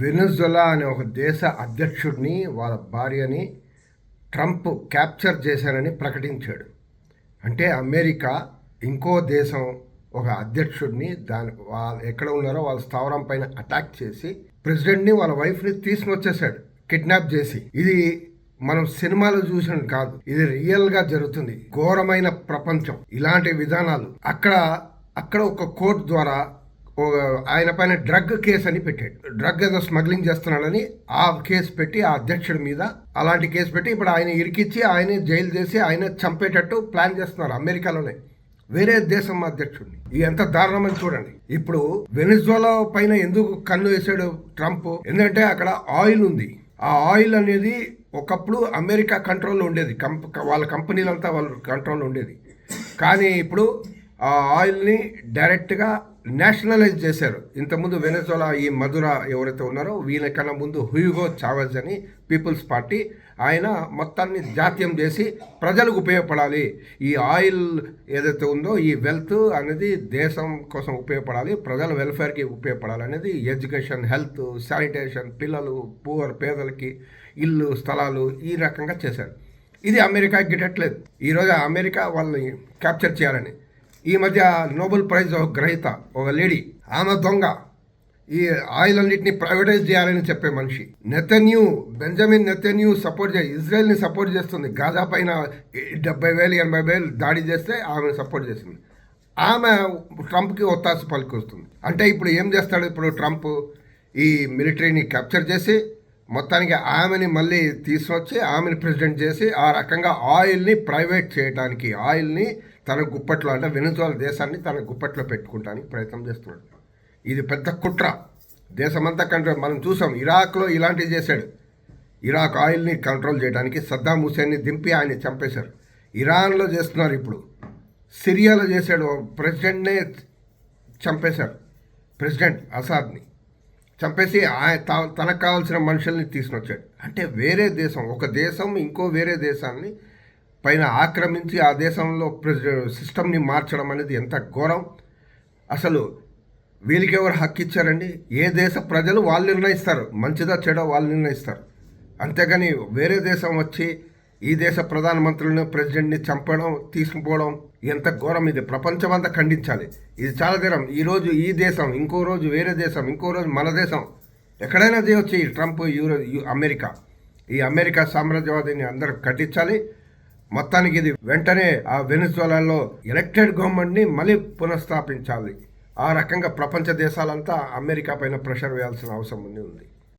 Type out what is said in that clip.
వెనుజులా అనే ఒక దేశ అధ్యక్షుడిని వాళ్ళ భార్యని ట్రంప్ క్యాప్చర్ చేశారని ప్రకటించాడు. అంటే అమెరికా ఇంకో దేశం ఒక అధ్యక్షుడిని దాని వాళ్ళు ఎక్కడ ఉన్నారో వాళ్ళ స్థావరం పైన అటాక్ చేసి ప్రెసిడెంట్ని వాళ్ళ వైఫ్ని తీసుకుని వచ్చేసాడు కిడ్నాప్ చేసి. ఇది మనం సినిమాలో చూసిన కాదు ఇది రియల్గా జరుగుతుంది. ఘోరమైన ప్రపంచం ఇలాంటి విధానాలు. అక్కడ అక్కడ ఒక కోర్టు ద్వారా ఆయన పైన డ్రగ్ కేసు అని పెట్టాడు. డ్రగ్ ఏదో స్మగ్లింగ్ చేస్తున్నాడని ఆ కేసు పెట్టి ఆ అధ్యక్షుడి మీద అలాంటి కేసు పెట్టి ఇప్పుడు ఆయన ఇరికిచ్చి ఆయన జైలు చేసి ఆయన చంపేటట్టు ప్లాన్ చేస్తున్నారు అమెరికాలోనే. వేరే దేశం అధ్యక్షుడిని. ఇది ఎంత దారుణమని చూడండి. ఇప్పుడు వెనిజువలా పైన ఎందుకు కన్ను వేసాడు ట్రంప్? ఎందుకంటే అక్కడ ఆయిల్ ఉంది. ఆ ఆయిల్ అనేది ఒకప్పుడు అమెరికా కంట్రోల్లో ఉండేది. కంప వాళ్ళ కంపెనీలంతా వాళ్ళ కంట్రోల్లో ఉండేది. కానీ ఇప్పుడు ఆ ఆయిల్ని డైరెక్ట్గా నేషనలైజ్ చేశారు. ఇంతకుముందు వెనజోలా ఈ మధుర ఎవరైతే ఉన్నారో వీళ్ళకన్నా ముందు హ్యూగో చావెజ్ అని పీపుల్స్ పార్టీ ఆయన మొత్తాన్ని జాత్యం చేసి ప్రజలకు ఉపయోగపడాలి. ఈ ఆయిల్ ఏదైతే ఉందో ఈ వెల్త్ అనేది దేశం కోసం ఉపయోగపడాలి ప్రజల వెల్ఫేర్కి ఉపయోగపడాలి అనేది ఎడ్యుకేషన్ హెల్త్ శానిటేషన్ పిల్లలు పూర్ పేదలకి ఇల్లు స్థలాలు ఈ రకంగా చేశారు. ఇది అమెరికా గిట్టట్లేదు. ఈరోజు అమెరికా వాళ్ళని క్యాప్చర్ చేయాలని. ఈ మధ్య నోబెల్ ప్రైజ్ ఒక గ్రహీత ఒక లేడీ. ఆమె దొంగ. ఈ ఆయిల్ అన్నింటినీ ప్రైవేటైజ్ చేయాలని చెప్పే మనిషి. నెతన్యూ బెంజమిన్ నెతన్యూ సపోర్ట్ చేయ ఇజ్రాయెల్ని సపోర్ట్ చేస్తుంది. గాజా పైన డెబ్బై వేలు ఎనభై వేలు దాడి చేస్తే ఆమెను సపోర్ట్ చేస్తుంది. ఆమె ట్రంప్కి ఒత్తాసు పలికొస్తుంది. అంటే ఇప్పుడు ఏం చేస్తాడు ఇప్పుడు ట్రంప్? ఈ మిలిటరీని క్యాప్చర్ చేసి మొత్తానికి ఆమెని మళ్ళీ తీసుకొచ్చి ఆమెని ప్రెసిడెంట్ చేసి ఆ రకంగా ఆయిల్ని ప్రైవేట్ చేయడానికి ఆయిల్ని తన గుప్పట్లో అంటే వెనుజువల దేశాన్ని తన గుప్పట్లో పెట్టుకుంటానికి ప్రయత్నం చేస్తున్నాడు. ఇది పెద్ద కుట్ర. దేశమంతా కంట్రోల్ మనం చూసాం ఇరాక్లో ఇలాంటివి చేశాడు. ఇరాక్ ఆయిల్ని కంట్రోల్ చేయడానికి సద్దాం హుసేన్ని దింపి ఆయన చంపేశారు. ఇరాన్లో చేస్తున్నారు ఇప్పుడు. సిరియాలో చేశాడు ప్రెసిడెంట్నే చంపేశారు ప్రెసిడెంట్ అసాద్ని. చంపేసి ఆయన తనకు కావాల్సిన మనుషుల్ని తీసుకొచ్చాడు. అంటే వేరే దేశం ఒక దేశం ఇంకో వేరే దేశాన్ని పైన ఆక్రమించి ఆ దేశంలో ప్రెసిడెంట్ సిస్టమ్ని మార్చడం అనేది ఎంత ఘోరం. అసలు వీళ్ళకి ఎవరు హక్కు ఇచ్చారండి? ఏ దేశ ప్రజలు వాళ్ళు నిర్ణయిస్తారు. మంచిదా చెడో వాళ్ళు నిర్ణయిస్తారు. అంతేగాని వేరే దేశం వచ్చి ఈ దేశ ప్రధానమంత్రులను ప్రెసిడెంట్ని చంపడం తీసుకుపోవడం ఎంత ఘోరం. ఇది ప్రపంచమంతా ఖండించాలి. ఇది చాలా తీరం ఈరోజు ఈ దేశం ఇంకో రోజు వేరే దేశం ఇంకో రోజు మన దేశం. ఎక్కడైనా చేయొచ్చు ఈ ట్రంప్ యూరో అమెరికా. ఈ అమెరికా సామ్రాజ్యవాదిని అందరూ కట్టించాలి మొత్తానికి ఇది వెంటనే ఆ వెనిజువలాలో ఎలక్టెడ్ గవర్నమెంట్ని మళ్ళీ పునఃస్థాపించాలి. ఆ రకంగా ప్రపంచ దేశాలంతా అమెరికా పైన ప్రెషర్ వేయాల్సిన అవసరం ఉంది.